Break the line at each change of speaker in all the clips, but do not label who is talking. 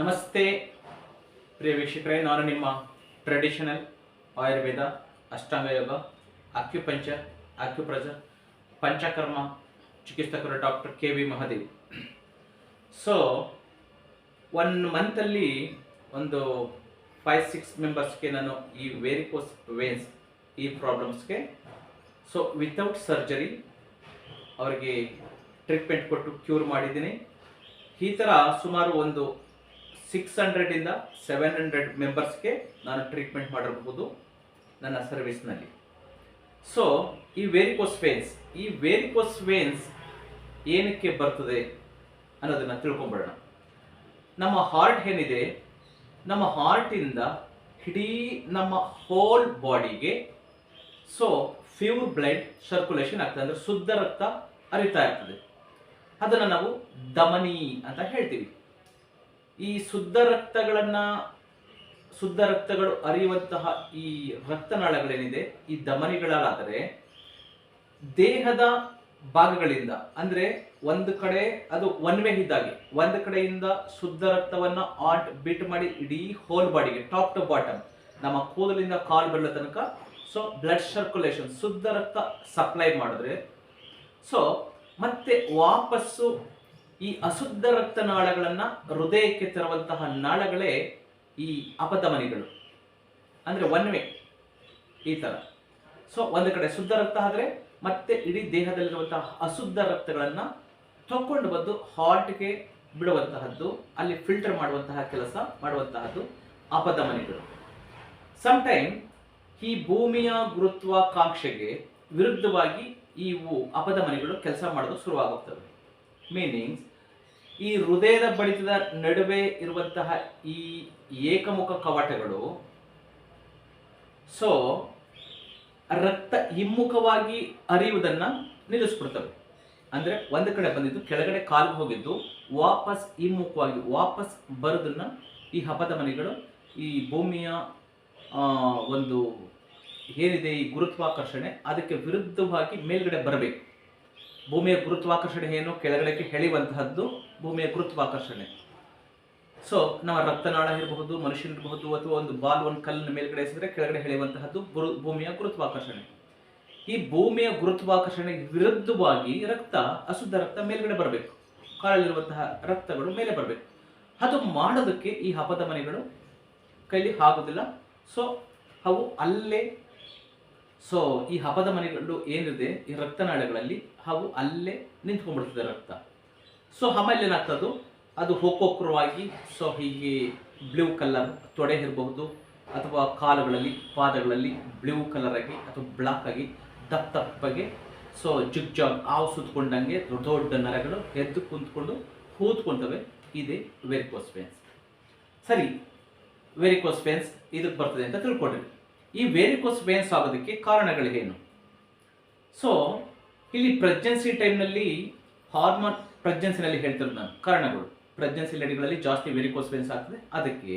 ನಮಸ್ತೆ. ಪ್ರಿಯ ವೀಕ್ಷಕರೇ, ನಾನು ನಿಮ್ಮ traditional Ayurveda, Ashtanga yoga acupuncture acupressure Panchakarma ಚಿಕಿತ್ಸಕರು doctor K V Mahadev so one ಮಂತಲ್ಲಿ ಒಂದು ಫೈವ್ ಸಿಕ್ಸ್ ಮೆಂಬರ್ಸ್ಗೆ ನಾನು ಈ ವೇರಿಕೋಸ್ ವೇನ್ಸ್ ಈ ಪ್ರಾಬ್ಲಮ್ಸ್ಗೆ ಸೊ ವಿತೌಟ್ ಸರ್ಜರಿ ಅವರಿಗೆ ಟ್ರೀಟ್ಮೆಂಟ್ ಕೊಟ್ಟು ಕ್ಯೂರ್ ಮಾಡಿದ್ದೀನಿ. ಈ ಥರ ಸುಮಾರು ಒಂದು ಸಿಕ್ಸ್ ಹಂಡ್ರೆಡಿಂದ ಸೆವೆನ್ ಹಂಡ್ರೆಡ್ ಮೆಂಬರ್ಸ್ಗೆ ನಾನು ಟ್ರೀಟ್ಮೆಂಟ್ ಮಾಡಿರಬಹುದು ನನ್ನ ಸರ್ವಿಸ್ನಲ್ಲಿ ಸೊ ಈ ವೇರಿಕೋಸ್ ವೇನ್ಸ್ ಈ ವೇರಿಕೋಸ್ ವೇನ್ಸ್ ಏನಕ್ಕೆ ಬರ್ತದೆ ಅನ್ನೋದನ್ನು ತಿಳ್ಕೊಂಬಿಡೋಣ ನಮ್ಮ ಹಾರ್ಟ್ ಏನಿದೆ? ನಮ್ಮ ಹಾರ್ಟಿಂದ ಇಡೀ ನಮ್ಮ ಹೋಲ್ ಬಾಡಿಗೆ ಸೊ ಫ್ಯೂರ್ ಬ್ಲಡ್ ಸರ್ಕ್ಯುಲೇಷನ್ ಆಗ್ತದೆ. ಅಂದರೆ ಶುದ್ಧ ರಕ್ತ ಹರಿತಾ ಇರ್ತದೆ. ಅದನ್ನು ನಾವು ಧಮನಿ ಅಂತ ಹೇಳ್ತೀವಿ. ಈ ಶುದ್ಧ ರಕ್ತಗಳನ್ನ ಶುದ್ಧ ರಕ್ತಗಳು ಅರಿಯುವಂತಹ ಈ ರಕ್ತನಾಳಗಳೇನಿದೆ, ಈ ಧಮನಿಗಳಾದರೆ ದೇಹದ ಭಾಗಗಳಿಂದ, ಅಂದ್ರೆ ಒಂದು ಕಡೆ ಅದು ಒನ್ ವೇ ಇದ್ದಾಗೆ, ಒಂದು ಕಡೆಯಿಂದ ಶುದ್ಧ ರಕ್ತವನ್ನ ಆಟ್ ಬಿಟ್ ಮಾಡಿ ಇಡೀ ಹೋಲ್ ಬಾಡಿಗೆ ಟಾಪ್ ಟು ಬಾಟಮ್ ನಮ್ಮ ಕೂದಲಿಂದ ಕಾಲು ಬೆಳ್ಳ ತನಕ ಸೊ ಬ್ಲಡ್ ಸರ್ಕ್ಯುಲೇಷನ್ ಶುದ್ಧ ರಕ್ತ ಸಪ್ಲೈ ಮಾಡಿದ್ರೆ ಸೊ ಮತ್ತೆ ವಾಪಸ್ಸು ಈ ಅಶುದ್ಧ ರಕ್ತನಾಳಗಳನ್ನು ಹೃದಯಕ್ಕೆ ತರುವಂತಹ ನಾಳಗಳೇ ಈ ಅಪಧಮನಿಗಳು. ಅಂದ್ರೆ ಒನ್ ವೇ ಈ ಥರ ಸೊ ಒಂದು ಕಡೆ ಶುದ್ಧ ರಕ್ತ ಆದರೆ ಮತ್ತೆ ಇಡೀ ದೇಹದಲ್ಲಿರುವಂತಹ ಅಶುದ್ಧ ರಕ್ತಗಳನ್ನು ತಕೊಂಡು ಬಂದು ಹಾರ್ಟ್ಗೆ ಬಿಡುವಂತಹದ್ದು, ಅಲ್ಲಿ ಫಿಲ್ಟರ್ ಮಾಡುವಂತಹ ಕೆಲಸ ಮಾಡುವಂತಹದ್ದು ಅಪಧಮನಿಗಳು. ಟೈಮ್ ಈ ಭೂಮಿಯ ಗುರುತ್ವಾಕಾಂಕ್ಷೆಗೆ ವಿರುದ್ಧವಾಗಿ ಇವು ಅಪಧಮನಿಗಳು ಕೆಲಸ ಮಾಡೋದು ಶುರುವಾಗುತ್ತವೆ ಮೀನಿಂಗ್ಸ್ ಈ ಹೃದಯದ ಬಡಿತದ ನಡುವೆ ಇರುವಂತಹ ಈ ಏಕಮುಖ ಕವಾಟಗಳು ಸೊ ರಕ್ತ ಹಿಮ್ಮುಖವಾಗಿ ಹರಿಯುವುದನ್ನ ನಿಲ್ಲಿಸ್ಬಿಡ್ತವೆ. ಅಂದ್ರೆ ಒಂದು ಕಡೆ ಬಂದಿದ್ದು, ಕೆಳಗಡೆ ಕಾಲು ಹೋಗಿದ್ದು, ವಾಪಸ್ ಹಿಮ್ಮುಖವಾಗಿ, ವಾಪಸ್ ಬರೋದನ್ನ ಈ ಹಬ್ಬದ ಮನೆಗಳು, ಈ ಭೂಮಿಯ ಒಂದು ಏನಿದೆ ಈ ಗುರುತ್ವಾಕರ್ಷಣೆ, ಅದಕ್ಕೆ ವಿರುದ್ಧವಾಗಿ ಮೇಲ್ಗಡೆ ಬರಬೇಕು. ಭೂಮಿಯ ಗುರುತ್ವಾಕರ್ಷಣೆ ಏನು? ಕೆಳಗಡೆಗೆ ಎಳೆಯುವಂತಹದ್ದು ಭೂಮಿಯ ಗುರುತ್ವಾಕರ್ಷಣೆ. ಸೊ ನಮ್ಮ ರಕ್ತನಾಳ ಇರಬಹುದು ಮನುಷ್ಯನಿರಬಹುದು ಅಥವಾ ಒಂದು ಬಾಲ್ ಒಂದು ಕಲ್ಲಿನ ಮೇಲ್ಗಡೆ ಎಸೆದ್ರೆ ಕೆಳಗಡೆ ಎಳೆಯುವಂತಹದ್ದು ಗುರು, ಭೂಮಿಯ ಗುರುತ್ವಾಕರ್ಷಣೆ. ಈ ಭೂಮಿಯ ಗುರುತ್ವಾಕರ್ಷಣೆಗೆ ವಿರುದ್ಧವಾಗಿ ರಕ್ತ, ಅಶುದ್ಧ ರಕ್ತ ಮೇಲ್ಗಡೆ ಬರಬೇಕು. ಕಾಲಲ್ಲಿರುವಂತಹ ರಕ್ತಗಳು ಮೇಲೆ ಬರಬೇಕು. ಅದು ಮಾಡೋದಕ್ಕೆ ಈ ಹಬ್ಬದ ಮನೆಗಳು ಕೈಲಿ ಆಗೋದಿಲ್ಲ. ಸೊ ಅವು ಅಲ್ಲೇ ಸೊ ಈ ಹಬ್ಬದ ಮನೆಗಳು ಏನಿದೆ, ಈ ರಕ್ತನಾಳಗಳಲ್ಲಿ ಅವು ಅಲ್ಲೇ ನಿಂತ್ಕೊಂಡ್ಬಿಡ್ತದೆ ರಕ್ತ. ಸೊ ಆಮೇಲೆ ಏನಾಗ್ತದು ಅದು ಹೋಕೋಕ್ರವಾಗಿ ಸೊ ಹೀಗೆ ಬ್ಲೂ ಕಲರ್ ತೊಡೆ ಇರಬಹುದು, ಅಥವಾ ಕಾಲುಗಳಲ್ಲಿ, ಪಾದಗಳಲ್ಲಿ ಬ್ಲೂ ಕಲರ್ ಆಗಿ, ಅಥವಾ ಬ್ಲಾಕ್ ಆಗಿ, ದಪ್ಪ ದಪ್ಪಗೆ ಸೊ ಜುಗ್ ಜಾಗ್ ಹಾವು ಸುತ್ಕೊಂಡಂಗೆ ದೊಡ್ಡ ದೊಡ್ಡ ನರಗಳು ಎದ್ದು ಕುಂತ್ಕೊಂಡು ಕೂತ್ಕೊಂಡವೆ. ಇದೆ ವೆರಿಕೋಸ್ ವೇನ್ಸ್ ಸರಿ ವೆರಿಕೋಸ್ ವೇನ್ಸ್ ಇದಕ್ಕೆ ಬರ್ತದೆ ಅಂತ ತಿಳ್ಕೊಂಡ್ರಿ ಈ ವೆರಿಕೋಸ್ ವೇನ್ಸ್ ಆಗೋದಕ್ಕೆ ಕಾರಣಗಳೇನು? ಸೊ ಇಲ್ಲಿ ಪ್ರೆಗ್ನೆನ್ಸಿ ಟೈಮ್ನಲ್ಲಿ ಹಾರ್ಮೋನ್ ಪ್ರೆಗ್ನೆನ್ಸಿನಲ್ಲಿ ಹೇಳ್ತಿರೋದು ನಾನು, ಕಾರಣಗಳು. ಪ್ರೆಗ್ನೆನ್ಸಿ ಲೇಡಿಗಳಲ್ಲಿ ಜಾಸ್ತಿ ವೆರಿಕೋಸ್ ವೆನ್ಸ್ ಆಗ್ತದೆ. ಅದಕ್ಕೆ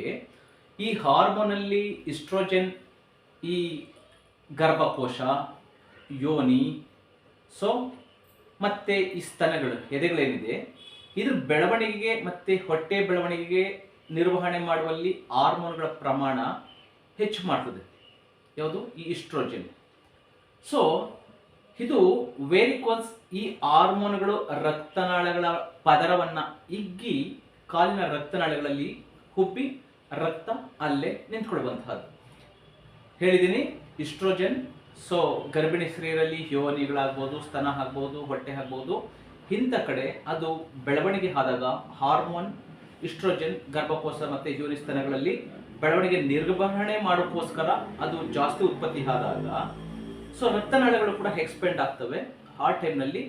ಈ ಹಾರ್ಮೋನಲ್ಲಿ ಇಸ್ಟ್ರೋಜೆನ್ ಈ ಗರ್ಭಕೋಶ, ಯೋನಿ ಸೊ ಮತ್ತೆ ಈ ಸ್ತನಗಳು, ಎದೆಗಳೇನಿದೆ, ಇದ್ರ ಬೆಳವಣಿಗೆಗೆ ಮತ್ತೆ ಹೊಟ್ಟೆ ಬೆಳವಣಿಗೆಗೆ ನಿರ್ವಹಣೆ ಮಾಡುವಲ್ಲಿ ಹಾರ್ಮೋನ್ಗಳ ಪ್ರಮಾಣ ಹೆಚ್ಚು ಮಾಡ್ತದೆ. ಯಾವುದು? ಈ ಇಸ್ಟ್ರೋಜೆನ್ ಸೊ ಇದು ವೇರಿಕೋನ್ಸ್ ಈ ಹಾರ್ಮೋನ್ಗಳು ರಕ್ತನಾಳಗಳ ಪದರವನ್ನ ಇಗ್ಗಿ ಕಾಲಿನ ರಕ್ತನಾಳಗಳಲ್ಲಿ ಹುಬ್ಬಿ ರಕ್ತ ಅಲ್ಲೇ ನಿಂತ್ಕೊಳ್ಳುವಂತಹದ್ದು. ಹೇಳಿದ್ದೀನಿ ಇಸ್ಟ್ರೋಜನ್, ಸೊ ಗರ್ಭಿಣಿ ಸ್ತ್ರೀಯರಲ್ಲಿ ಯೋನಿಗಳಾಗ್ಬೋದು, ಸ್ತನ ಆಗ್ಬೋದು, ಹೊಟ್ಟೆ ಆಗ್ಬೋದು. ಇಂಥ ಕಡೆ ಅದು ಬೆಳವಣಿಗೆ ಆದಾಗ ಹಾರ್ಮೋನ್, ಇಸ್ಟ್ರೋಜನ್, ಗರ್ಭಕೋಶ ಮತ್ತು ಯೋನಿ ಸ್ತನಗಳಲ್ಲಿ ಬೆಳವಣಿಗೆ ನಿರ್ವಹಣೆ ಮಾಡೋಕ್ಕೋಸ್ಕರ ಅದು ಜಾಸ್ತಿ ಉತ್ಪತ್ತಿ ಆದಾಗ ಸೊ ರಕ್ತನಾಳಗಳು ಕೂಡ ಎಕ್ಸ್ಪೆಂಡ್ ಆಗ್ತವೆ ಆ ಟೈಮ್ನಲ್ಲಿ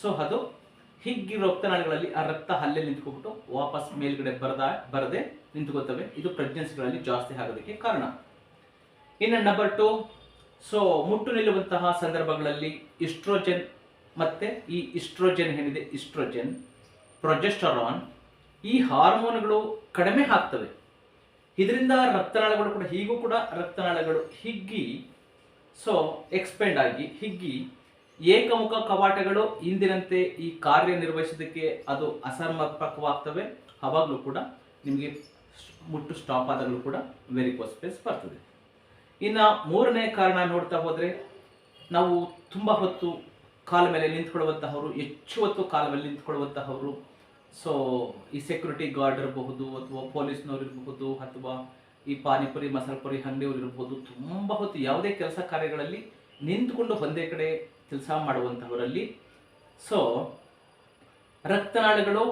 ಸೊ ಅದು ಹಿಗ್ಗಿ ರಕ್ತನಾಳಗಳಲ್ಲಿ ಆ ರಕ್ತ ಅಲ್ಲೇ ನಿಂತ್ಕೊಬಿಟ್ಟು ವಾಪಸ್ ಮೇಲ್ಗಡೆ ಬರದ, ಬರದೆ ನಿಂತ್ಕೋತವೆ ಇದು ಪ್ರೆಗ್ನೆನ್ಸಿಗಳಲ್ಲಿ ಜಾಸ್ತಿ ಆಗೋದಕ್ಕೆ ಕಾರಣ. ಇನ್ನು ನಂಬರ್ ಟು ಸೊ ಮುಟ್ಟು ನಿಲ್ಲುವಂತಹ ಸಂದರ್ಭಗಳಲ್ಲಿ ಇಸ್ಟ್ರೋಜೆನ್ ಮತ್ತೆ ಈ ಇಸ್ಟ್ರೋಜೆನ್ ಏನಿದೆ? ಇಸ್ಟ್ರೋಜೆನ್ ಪ್ರೊಜೆಸ್ಟರಾನ್ ಈ ಹಾರ್ಮೋನ್ಗಳು ಕಡಿಮೆ ಆಗ್ತವೆ. ಇದರಿಂದ ರಕ್ತನಾಳಗಳು ಕೂಡ, ಹೀಗೂ ಕೂಡ ರಕ್ತನಾಳಗಳು ಹಿಗ್ಗಿ ಸೊ ಎಕ್ಸ್ಪೆಂಡ್ ಆಗಿ ಹಿಗ್ಗಿ ಏಕಮುಖ ಕವಾಟಗಳು ಇಂದಿನಂತೆ ಈ ಕಾರ್ಯನಿರ್ವಹಿಸೋದಕ್ಕೆ ಅದು ಅಸಮರ್ಪಕವಾಗ್ತವೆ. ಅವಾಗಲೂ ಕೂಡ ನಿಮಗೆ ಮುಟ್ಟು ಸ್ಟಾಪ್ ಆದಾಗಲೂ ಕೂಡ ವೆರಿಕೋಸ್ ಸ್ಪೇಸ್ ಬರ್ತದೆ. ಇನ್ನು ಮೂರನೇ ಕಾರಣ ನೋಡ್ತಾ ಹೋದರೆ, ನಾವು ತುಂಬ ಹೊತ್ತು ಕಾಲ ಮೇಲೆ ನಿಂತ್ಕೊಳ್ಳುವಂತಹವರು, ಹೆಚ್ಚು ಹೊತ್ತು ಕಾಲ ಮೇಲೆ ನಿಂತ್ಕೊಳ್ಳುವಂತಹವರು ಸೊ ಈ ಸೆಕ್ಯೂರಿಟಿ ಗಾರ್ಡ್ ಇರಬಹುದು ಅಥವಾ ಪೊಲೀಸ್ನವ್ರು ಇರಬಹುದು ಅಥವಾ ಈ ಪಾನಿಪುರಿ ಮಸಾಲೆ ಪುರಿ ಅಂಗಡಿಯವರಿರ್ಬೋದು ತುಂಬ ಹೊತ್ತು ಯಾವುದೇ ಕೆಲಸ ಕಾರ್ಯಗಳಲ್ಲಿ ನಿಂತುಕೊಂಡು ಒಂದೇ ಕಡೆ ಕೆಲಸ ಮಾಡುವಂಥವರಲ್ಲಿ. ಸೊ ರಕ್ತನಾಳಗಳು,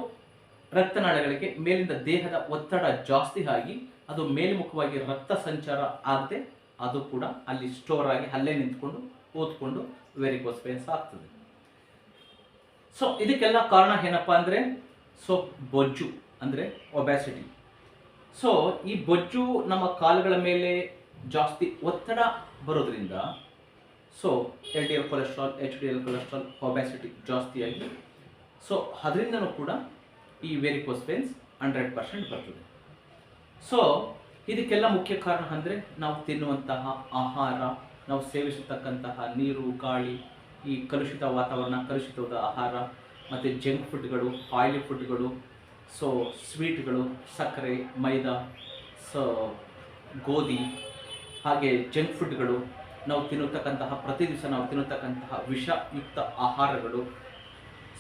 ರಕ್ತನಾಳಗಳಿಗೆ ಮೇಲಿಂದ ದೇಹದ ಒತ್ತಡ ಜಾಸ್ತಿ ಆಗಿ ಅದು ಮೇಲ್ಮುಖವಾಗಿ ರಕ್ತ ಸಂಚಾರ ಆಗದೆ ಅದು ಕೂಡ ಅಲ್ಲಿ ಸ್ಟೋರ್ ಆಗಿ ಅಲ್ಲೇ ನಿಂತ್ಕೊಂಡು ಓದ್ಕೊಂಡು ವೆರಿಕೋಸ್ ವೇನ್ಸ್ ಆಗ್ತದೆ. ಸೊ ಇದಕ್ಕೆಲ್ಲ ಕಾರಣ ಏನಪ್ಪಾ ಅಂದರೆ ಸೊ ಬೊಜ್ಜು ಅಂದರೆ ಒಬ್ಯಾಸಿಟಿ ಸೊ ಈ ಬೊಜ್ಜು ನಮ್ಮ ಕಾಲುಗಳ ಮೇಲೆ ಜಾಸ್ತಿ ಒತ್ತಡ ಬರೋದ್ರಿಂದ so L D L cholesterol H D L cholesterol obesity ಆಗಿ ಸೊ ಅದರಿಂದನೂ ಕೂಡ ಈ ವೆರಿಕೋಸ್ ಪೇನ್ಸ್ ಹಂಡ್ರೆಡ್ ಪರ್ಸೆಂಟ್ ಬರ್ತದೆ. ಸೊ ಇದಕ್ಕೆಲ್ಲ ಮುಖ್ಯ ಕಾರಣ ಅಂದರೆ ನಾವು ತಿನ್ನುವಂತಹ ಆಹಾರ, ನಾವು ಸೇವಿಸತಕ್ಕಂತಹ ನೀರು, ಗಾಳಿ, ಈ ಕಲುಷಿತ ವಾತಾವರಣ, ಕಲುಷಿತವಾದ ಆಹಾರ, ಮತ್ತು ಜಂಕ್ ಫುಡ್ಗಳು ಆಯಿಲಿ ಫುಡ್ಗಳು ಸೊ ಸ್ವೀಟ್ಗಳು ಸಕ್ಕರೆ, ಮೈದಾ ಸೊ ಗೋಧಿ, ಹಾಗೆ ಜಂಕ್ ಫುಡ್ಗಳು ನಾವು ತಿನ್ನುತ್ತಕ್ಕಂತಹ ಪ್ರತಿ ದಿವಸ ನಾವು ತಿನ್ನುತ್ತಕ್ಕಂತಹ ವಿಷಯುಕ್ತ ಆಹಾರಗಳು.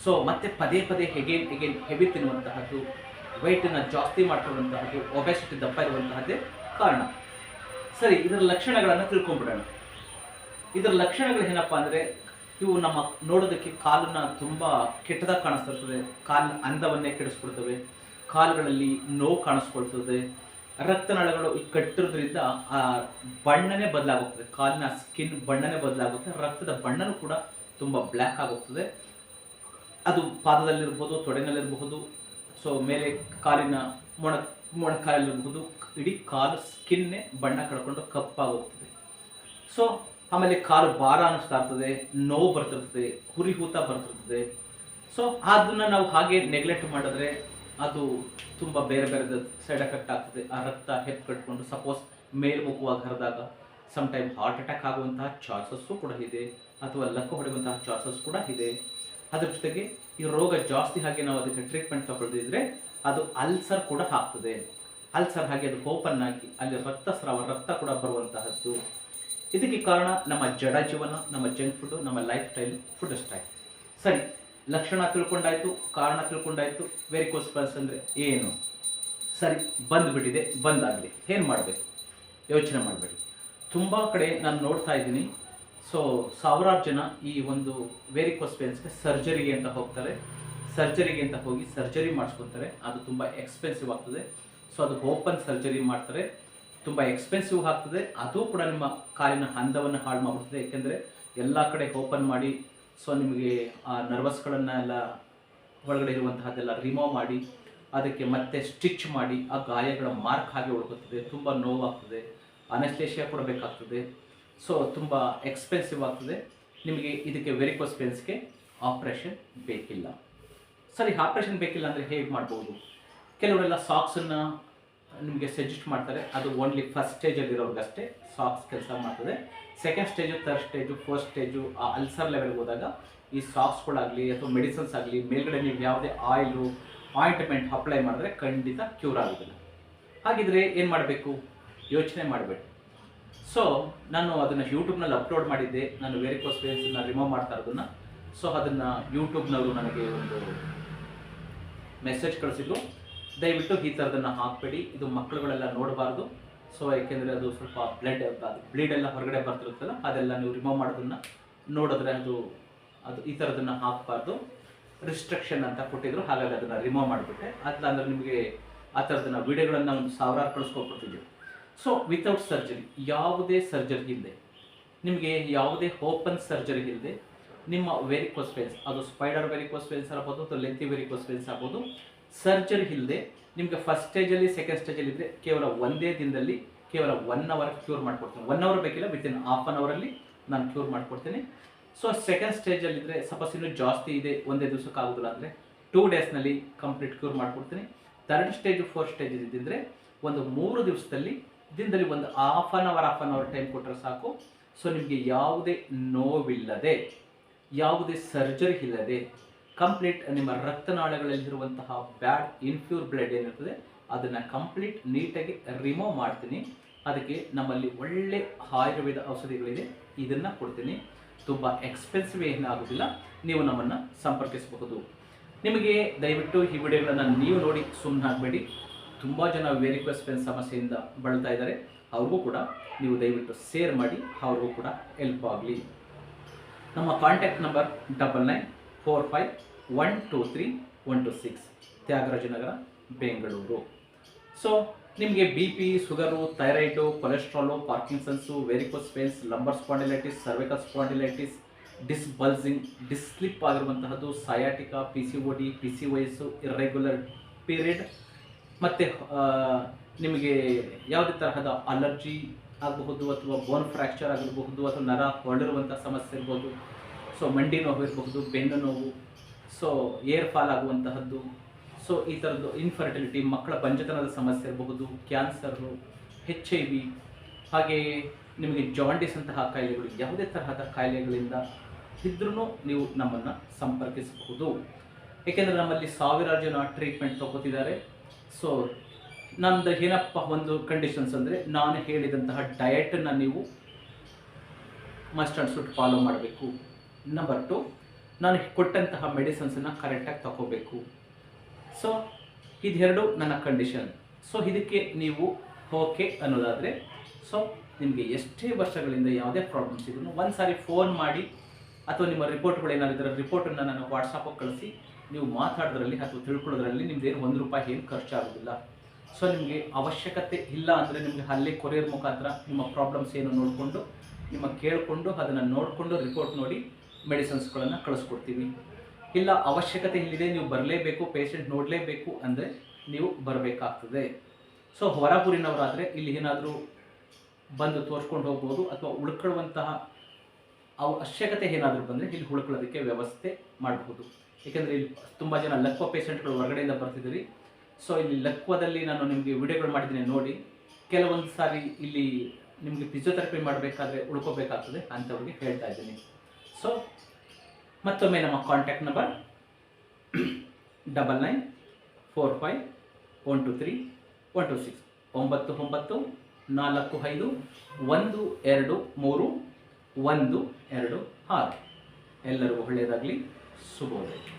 ಸೊ ಮತ್ತೆ ಪದೇ ಪದೇ ಹೆಗೇನ್ ಹೆಗೇನ್ ಹೆವಿ ತಿನ್ನುವಂತಹದ್ದು ವೆಯ್ಟನ್ನು ಜಾಸ್ತಿ ಮಾಡ್ಕೊಳ್ಳುವಂತಹದ್ದು ಒಬೆಸಿಟಿ ದಪ್ಪ ಇರುವಂತಹದ್ದೇ ಕಾರಣ. ಸರಿ, ಇದರ ಲಕ್ಷಣಗಳನ್ನು ತಿಳ್ಕೊಂಡ್ಬಿಡೋಣ ಇದರ ಲಕ್ಷಣಗಳು ಏನಪ್ಪ ಅಂದರೆ ಇವು ನಮ್ಮ ನೋಡೋದಕ್ಕೆ ಕಾಲನ್ನ ತುಂಬ ಕೆಟ್ಟದಾಗಿ ಕಾಣಿಸ್ತಿರ್ತದೆ. ಕಾಲಿನ ಅಂದವನ್ನೇ ಕೆಡಿಸ್ಕೊಡ್ತವೆ ಕಾಲುಗಳಲ್ಲಿ ನೋವು ಕಾಣಿಸ್ಕೊಳ್ತದೆ. ರಕ್ತನಾಳಗಳು ಈ ಕಟ್ಟಿರೋದ್ರಿಂದ ಆ ಬಣ್ಣನೇ ಬದಲಾಗುತ್ತದೆ ಕಾಲಿನ ಸ್ಕಿನ್ ಬಣ್ಣನೇ ಬದಲಾಗುತ್ತೆ. ರಕ್ತದ ಬಣ್ಣನೂ ಕೂಡ ತುಂಬ ಬ್ಲ್ಯಾಕ್ ಆಗುತ್ತದೆ ಅದು ಪಾದದಲ್ಲಿರ್ಬೋದು ತೊಡೆನಲ್ಲಿರಬಹುದು ಸೊ ಮೇಲೆ ಕಾಲಿನ ಮೊಣ ಮೊಣಕಾಲಲ್ಲಿರಬಹುದು ಇಡೀ ಕಾಲು ಸ್ಕಿನ್ನೇ ಬಣ್ಣ ಕಳ್ಕೊಂಡು ಕಪ್ಪಾಗುತ್ತದೆ ಸೊ ಆಮೇಲೆ ಕಾಲು ಭಾರ ಅನ್ನಿಸ್ತಾ ಇರ್ತದೆ ನೋವು ಬರ್ತಿರ್ತದೆ ಹುರಿಹೂತ ಬರ್ತಿರ್ತದೆ. ಸೊ ಅದನ್ನ ನಾವು ಹಾಗೆ ನೆಗ್ಲೆಕ್ಟ್ ಮಾಡಿದ್ರೆ ಅದು ತುಂಬ ಬೇರೆ ಬೇರೆ ಸೈಡ್ ಎಫೆಕ್ಟ್ ಆಗ್ತದೆ. ಆ ರಕ್ತ ಹೆಪ್ಪು ಕಟ್ಕೊಂಡು ಸಪೋಸ್ ಮೇಲ್ಮುಖವಾಗಿ ಹರಿದಾಗ ಸಮ್ ಟೈಮ್ ಹಾರ್ಟ್ ಅಟ್ಯಾಕ್ ಆಗುವಂತಹ ಚಾನ್ಸಸ್ಸು ಕೂಡ ಇದೆ, ಅಥವಾ ಲಕ್ಕ ಹೊಡೆಯುವಂತಹ ಚಾನ್ಸಸ್ ಕೂಡ ಇದೆ. ಅದ್ರ ಜೊತೆಗೆ ಈ ರೋಗ ಜಾಸ್ತಿ ಹಾಗೆ ನಾವು ಅದಕ್ಕೆ ಟ್ರೀಟ್ಮೆಂಟ್ ತಗೊಳ್ದಿದ್ರೆ ಅದು ಅಲ್ಸರ್ ಕೂಡ ಆಗ್ತದೆ. ಅಲ್ಸರ್ ಹಾಗೆ ಅದು ಓಪನ್ ಆಗಿ, ಅಲ್ಲಿ ರಕ್ತಸ್ರಾವ, ರಕ್ತ ಕೂಡ ಬರುವಂತಹದ್ದು. ಇದಕ್ಕೆ ಕಾರಣ ನಮ್ಮ ಜಡ ಜೀವನ, ನಮ್ಮ ಜಂಕ್ ಫುಡ್ ನಮ್ಮ ಲೈಫ್ ಸ್ಟೈಲ್ ಫುಡ್ ಸ್ಟೈಲ್ ಸರಿ, ಲಕ್ಷಣ ತಿಳ್ಕೊಂಡಾಯ್ತು, ಕಾರಣ ತಿಳ್ಕೊಂಡಾಯ್ತು ವೆರಿಕೋಸ್ ಪಲ್ಸ್ ಅಂದರೆ ಏನು? ಸರಿ, ಬಂದ್ಬಿಟ್ಟಿದೆ ಬಂದಾಗಲಿ ಏನು ಮಾಡಬೇಕು? ಯೋಚನೆ ಮಾಡಬೇಡಿ. ತುಂಬ ಕಡೆ ನಾನು ನೋಡ್ತಾ ಇದ್ದೀನಿ. ಸೊ ಸಾವಿರಾರು ಜನ ಈ ಒಂದು ವೆರಿಕೋಸ್ ಪೇನ್ಸ್ಗೆ ಸರ್ಜರಿಗೆ ಅಂತ ಹೋಗ್ತಾರೆ. ಸರ್ಜರಿಗೆ ಅಂತ ಹೋಗಿ ಸರ್ಜರಿ ಮಾಡಿಸ್ಕೊತಾರೆ. ಅದು ತುಂಬ ಎಕ್ಸ್ಪೆನ್ಸಿವ್ ಆಗ್ತದೆ. ಸೊ ಅದು ಓಪನ್ ಸರ್ಜರಿ ಮಾಡ್ತಾರೆ. ತುಂಬ ಎಕ್ಸ್ಪೆನ್ಸಿವ್ ಆಗ್ತದೆ. ಅದು ಕೂಡ ನಿಮ್ಮ ಕಾಲಿನ ಹಂದವನ್ನು ಹಾಳು ಮಾಡುತ್ತದೆ ಏಕೆಂದರೆ ಎಲ್ಲ ಕಡೆ ಓಪನ್ ಮಾಡಿ ಸೊ ನಿಮಗೆ ಆ ನರ್ವಸ್ಗಳನ್ನು ಎಲ್ಲ ಒಳಗಡೆ ಇರುವಂತಹದ್ದೆಲ್ಲ ರಿಮೂವ್ ಮಾಡಿ, ಅದಕ್ಕೆ ಮತ್ತೆ ಸ್ಟಿಚ್ ಮಾಡಿ, ಆ ಗಾಯಗಳ ಮಾರ್ಕ್ ಹಾಗೆ ಉಳ್ಕೊತದೆ ತುಂಬ ನೋವಾಗ್ತದೆ. ಅನಸ್ಟೇಷಿಯಾ ಕೊಡಬೇಕಾಗ್ತದೆ ಸೊ ತುಂಬ ಎಕ್ಸ್ಪೆನ್ಸಿವ್ ಆಗ್ತದೆ. ನಿಮಗೆ ಇದಕ್ಕೆ ವೆರಿಕೋಸ್ ಪೇನ್ಸ್ಗೆ ಆಪ್ರೇಷನ್ ಬೇಕಿಲ್ಲ. ಸರಿ ಆಪ್ರೇಷನ್ ಬೇಕಿಲ್ಲ ಅಂದರೆ ಹೇಗೆ ಮಾಡ್ಬೋದು? ಕೆಲವರೆಲ್ಲ ಸಾಕ್ಸನ್ನು ನಿಮಗೆ ಸಜೆಸ್ಟ್ ಮಾಡ್ತಾರೆ. ಅದು ಓನ್ಲಿ ಫಸ್ಟ್ ಸ್ಟೇಜಲ್ಲಿರೋರ್ಗಷ್ಟೇ ಸಾಕ್ಸ್ ಕೆಲಸ ಮಾಡ್ತದೆ. Second stage third stage first stage ಆ ಅಲ್ಸರ್ ಲೆವೆಲ್ಗೆ ಹೋದಾಗ ಈ ಸಾಕ್ಸ್ಗಳಾಗಲಿ ಅಥವಾ ಮೆಡಿಸಿನ್ಸ್ ಆಗಲಿ ಮೇಲ್ಗಡೆ ನೀವು ಯಾವುದೇ ಆಯಿಲು ಆಯಿಂಟ್ಮೆಂಟ್ ಅಪ್ಲೈ ಮಾಡಿದ್ರೆ ಖಂಡಿತ ಕ್ಯೂರ್ ಆಗೋದಿಲ್ಲ. ಹಾಗಿದ್ರೆ ಏನು ಮಾಡಬೇಕು? ಯೋಚನೆ ಮಾಡಬೇಡಿ. ಸೊ ನಾನು ಅದನ್ನು ಯೂಟ್ಯೂಬ್ನಲ್ಲಿ ಅಪ್ಲೋಡ್ ಮಾಡಿದ್ದೆ. ನಾನು ವೆರಿಕೋಸ್ ವೇನ್ಸನ್ನು ರಿಮೂವ್ ಮಾಡ್ತಾ ಇರೋದನ್ನು. ಸೊ ಅದನ್ನು ಯೂಟ್ಯೂಬ್ನವರು ನನಗೆ ಒಂದು ಮೆಸೇಜ್ ಕಳಿಸಿದ್ರು. ದಯವಿಟ್ಟು ಈ ಥರದನ್ನು ಹಾಕಬೇಡಿ. ಇದು ಮಕ್ಕಳುಗಳೆಲ್ಲ ನೋಡಬಾರ್ದು. ಸೊ ಯಾಕೆಂದರೆ ಅದು ಸ್ವಲ್ಪ ಬ್ಲಡ್ ಬ್ಲೀಡ್ ಎಲ್ಲ ಹೊರಗಡೆ ಬರ್ತಿರುತ್ತಲ್ಲ, ಅದೆಲ್ಲ ನೀವು ರಿಮೂವ್ ಮಾಡೋದನ್ನು ನೋಡಿದ್ರೆ ಅದು ಅದು ಈ ಥರದನ್ನು ಹಾಕಬಾರ್ದು. ರಿಸ್ಟ್ರಿಕ್ಷನ್ ಅಂತ ಕೊಟ್ಟಿದ್ರು, ಹಾಗಾಗಿ ಅದನ್ನು ರಿಮೂವ್ ಮಾಡಿಬಿಟ್ಟೆ. ಅಲ್ಲ ಅಂದರೆ ನಿಮಗೆ ಆ ಥರದನ್ನು ವಿಡಿಯೋಗಳನ್ನು ಒಂದು ಸಾವಿರಾರು ಕಳಿಸ್ಕೊಟ್ಬಿಟ್ಟಿದ್ದೀವಿ ಸೊ ವಿತೌಟ್ ಸರ್ಜರಿ ಯಾವುದೇ ಸರ್ಜರಿ ಇಲ್ಲದೆ, ನಿಮಗೆ ಯಾವುದೇ ಓಪನ್ ಸರ್ಜರಿ ಇಲ್ಲದೆ, ನಿಮ್ಮ ವೆರಿಕೋಸ್ ವೇನ್ಸ್ ಅದು ಸ್ಪೈಡರ್ ವೆರಿಕೋಸ್ ವೇನ್ಸ್ ಆಗ್ಬೋದು ಅಥವಾ ಲೆಂತಿ ವೆರಿಕೋಸ್ ವೇನ್ಸ್ ಆಗ್ಬೋದು ಸರ್ಜರಿ ಇಲ್ಲದೆ ನಿಮಗೆ ಫಸ್ಟ್ ಸ್ಟೇಜಲ್ಲಿ ಸೆಕೆಂಡ್ ಸ್ಟೇಜಲ್ಲಿ ಇದ್ದರೆ ಕೇವಲ ಒಂದೇ ದಿನದಲ್ಲಿ ಕೇವಲ ಒನ್ ಅವರ್ ಕ್ಯೂರ್ ಮಾಡ್ಕೊಡ್ತೀನಿ. ಒನ್ ಅವರ್ ಬೇಕಿಲ್ಲ ವಿತಿನ್ ಹಾಫ್ ಅನ್ ಅವರಲ್ಲಿ ನಾನು ಕ್ಯೂರ್ ಮಾಡಿಕೊಡ್ತೀನಿ. ಸೊ ಸೆಕೆಂಡ್ ಸ್ಟೇಜಲ್ಲಿದ್ದರೆ ಸಪೋಸ್ ಇನ್ನೂ ಜಾಸ್ತಿ ಇದೆ, ಒಂದೇ ದಿವಸಕ್ಕೆ ಆಗೋದಿಲ್ಲ ಅಂದರೆ ಟೂ ಡೇಸ್ನಲ್ಲಿ ಕಂಪ್ಲೀಟ್ ಕ್ಯೂರ್ ಮಾಡಿಕೊಡ್ತೀನಿ. ಥರ್ಡ್ ಸ್ಟೇಜ್ ಫೋರ್ತ್ ಸ್ಟೇಜ್ ಇದ್ದಿದ್ದರೆ ಒಂದು ಮೂರು ದಿವಸದಲ್ಲಿ ದಿನದಲ್ಲಿ ಒಂದು half an hour half an hour time ಕೊಟ್ಟರೆ ಸಾಕು. ಸೊ ನಿಮಗೆ ಯಾವುದೇ ನೋವಿಲ್ಲದೆ, ಯಾವುದೇ ಸರ್ಜರಿ ಇಲ್ಲದೆ ಕಂಪ್ಲೀಟ್ ನಿಮ್ಮ ರಕ್ತನಾಳಗಳಲ್ಲಿರುವಂತಹ ಬ್ಯಾಡ್ ಇನ್ಫ್ಯೂರ್ ಬ್ಲಡ್ ಏನಿರ್ತದೆ, ಅದನ್ನು ಕಂಪ್ಲೀಟ್ ನೀಟಾಗಿ ರಿಮೂವ್ ಮಾಡ್ತೀನಿ. ಅದಕ್ಕೆ ನಮ್ಮಲ್ಲಿ ಒಳ್ಳೆ ಆಯುರ್ವೇದ ಔಷಧಿಗಳಿದೆ, ಇದನ್ನು ಕೊಡ್ತೀನಿ. ತುಂಬ ಎಕ್ಸ್ಪೆನ್ಸಿವ್ ಏನಾಗೋದಿಲ್ಲ ನೀವು ನಮ್ಮನ್ನು ಸಂಪರ್ಕಿಸಬಹುದು. ನಿಮಗೆ ದಯವಿಟ್ಟು ಈ ವಿಡಿಯೋಗಳನ್ನು ನೀವು ನೋಡಿ ಸುಮ್ಮನಾಗಬೇಡಿ ತುಂಬ ಜನ ವೆರಿಕ್ವೆಸ್ ಪೆನ್ ಸಮಸ್ಯೆಯಿಂದ ಬಳಲ್ತಾ ಇದ್ದಾರೆ, ಅವ್ರಿಗೂ ಕೂಡ ನೀವು ದಯವಿಟ್ಟು ಶೇರ್ ಮಾಡಿ, ಅವ್ರಿಗೂ ಕೂಡ ಹೆಲ್ಪ್ ಆಗಲಿ. ನಮ್ಮ contact number double nine four five one two three one two six Thyagarajanagar, Bengaluru. So ನಿಮಗೆ B P sugar thyroid cholesterol Parkinson's varicose veins lumbar spondylitis cervical spondylitis disc bulging disc slip ಆಗಿರುವಂತಹದ್ದು sciatica P C O D P C ವಯಸ್ಸು irregular period ಮತ್ತು ನಿಮಗೆ ಯಾವುದೇ ತರಹದ allergy ಆಗಬಹುದು ಅಥವಾ ಬೋನ್ fracture ಆಗಿರಬಹುದು ಅಥವಾ ನರ ಹೊರಡಿರುವಂಥ ಸಮಸ್ಯೆ ಇರ್ಬೋದು. ಸೊ ಮಂಡಿ ನೋವು ಇರಬಹುದು, ಬೆನ್ನು ನೋವು ಸೊ ಏರ್ ಫಾಲ್ ಆಗುವಂತಹದ್ದು ಸೊ ಈ ಥರದ್ದು ಇನ್ಫರ್ಟಿಲಿಟಿ ಮಕ್ಕಳ ಪಂಚತನದ ಸಮಸ್ಯೆ ಇರಬಹುದು ಕ್ಯಾನ್ಸರು ಹೆಚ್ ಐ ವಿ ಹಾಗೆಯೇ ನಿಮಗೆ ಜಾಂಡಿಸ್ ಅಂತಹ ಕಾಯಿಲೆಗಳು, ಯಾವುದೇ ತರಹದ ಕಾಯಿಲೆಗಳಿಂದ ಇದ್ರೂ ನೀವು ನಮ್ಮನ್ನು ಸಂಪರ್ಕಿಸಬಹುದು. ಏಕೆಂದರೆ ನಮ್ಮಲ್ಲಿ ಸಾವಿರಾರು ಜನ ಟ್ರೀಟ್ಮೆಂಟ್ ತಗೋತಿದ್ದಾರೆ. ಸೊ ನಮ್ಮದು ಏನಪ್ಪ ಒಂದು ಕಂಡೀಷನ್ಸ್ ಅಂದರೆ, ನಾನು ಹೇಳಿದಂತಹ ಡಯಟನ್ನು ನೀವು ಮಸ್ಟ್ ಆ್ಯಂಡ್ ಸುಟ್ ಫಾಲೋ ಮಾಡಬೇಕು. ನಂಬರ್ ಟು ನಾನು ಕೊಟ್ಟಂತಹ ಮೆಡಿಸನ್ಸನ್ನು ಕರೆಕ್ಟಾಗಿ ತಗೋಬೇಕು ಸೊ ಇದೆರಡು ನನ್ನ ಕಂಡೀಷನ್ ಸೊ ಇದಕ್ಕೆ ನೀವು ಓಕೆ ಅನ್ನೋದಾದರೆ ಸೊ ನಿಮಗೆ ಎಷ್ಟೇ ವರ್ಷಗಳಿಂದ ಯಾವುದೇ ಪ್ರಾಬ್ಲಮ್ಸ್ ಇದ್ರು ಒಂದು ಸಾರಿ ಫೋನ್ ಮಾಡಿ ಅಥವಾ ನಿಮ್ಮ ರಿಪೋರ್ಟ್ಗಳು ರಿಪೋರ್ಟ್ ರಿಪೋರ್ಟನ್ನು ನಾನು ವಾಟ್ಸಪ್ಗೆ ಕಳಿಸಿ, ನೀವು ಮಾತಾಡೋದ್ರಲ್ಲಿ ಅಥವಾ ತಿಳ್ಕೊಳ್ಳೋದ್ರಲ್ಲಿ ನಿಮ್ದೇನು ಒಂದು ರೂಪಾಯಿ ಏನು ಖರ್ಚಾಗೋದಿಲ್ಲ. ಸೊ ನಿಮಗೆ ಅವಶ್ಯಕತೆ ಇಲ್ಲ ಅಂದರೆ ನಿಮಗೆ ಅಲ್ಲೇ ಕೊರಿಯರ್ ಮುಖಾಂತರ ನಿಮ್ಮ ಪ್ರಾಬ್ಲಮ್ಸ್ ಏನು ನೋಡಿಕೊಂಡು, ನಿಮ್ಮ ಕೇಳಿಕೊಂಡು ಅದನ್ನು ನೋಡಿಕೊಂಡು ರಿಪೋರ್ಟ್ ನೋಡಿ ಮೆಡಿಸಿನ್ಸ್ಗಳನ್ನು ಕಳಿಸ್ಕೊಡ್ತೀವಿ. ಇಲ್ಲ, ಅವಶ್ಯಕತೆ ಇಲ್ಲಿದೆ ನೀವು ಬರಲೇಬೇಕು ಪೇಷಂಟ್ ನೋಡಲೇಬೇಕು ಅಂದರೆ ನೀವು ಬರಬೇಕಾಗ್ತದೆ. ಸೊ ಹೊರಗೂರಿನವರಾದರೆ ಇಲ್ಲಿ ಏನಾದರೂ ಬಂದು ತೋರಿಸ್ಕೊಂಡು ಹೋಗ್ಬೋದು ಅಥವಾ ಉಳ್ಕೊಳ್ಳುವಂತಹ ಅವಶ್ಯಕತೆ ಏನಾದರೂ ಬಂದರೆ ಇಲ್ಲಿ ಉಳ್ಕೊಳ್ಳೋದಕ್ಕೆ ವ್ಯವಸ್ಥೆ ಮಾಡಬಹುದು ಏಕೆಂದರೆ ಇಲ್ಲಿ ತುಂಬ ಜನ ಲಕ್ವ ಪೇಷಂಟ್ಗಳು ಹೊರಗಡೆಯಿಂದ ಬರ್ತಿದ್ದೀರಿ. ಸೊ ಇಲ್ಲಿ ಲಕ್ವದಲ್ಲಿ ನಾನು ನಿಮಗೆ ವಿಡಿಯೋಗಳು ಮಾಡಿದ್ದೀನಿ ನೋಡಿ. ಕೆಲವೊಂದು ಸಾರಿ ಇಲ್ಲಿ ನಿಮಗೆ ಫಿಸಿಯೋಥೆರಪಿ ಮಾಡಬೇಕಾದ್ರೆ ಉಳ್ಕೋಬೇಕಾಗ್ತದೆ ಅಂಥವ್ರಿಗೆ ಹೇಳ್ತಾ ಇದ್ದೀನಿ. ಸೊ ಮತ್ತೊಮ್ಮೆ ನಮ್ಮ contact number double nine four five one two three one two six ಒಂಬತ್ತು ಒಂಬತ್ತು ನಾಲ್ಕು ಐದು ಒಂದು ಎರಡು ಮೂರು ಒಂದು ಎರಡು ಆರು. ಎಲ್ಲರಿಗೂ ಒಳ್ಳೆಯದಾಗಲಿ, ಶುಭೋದಯ.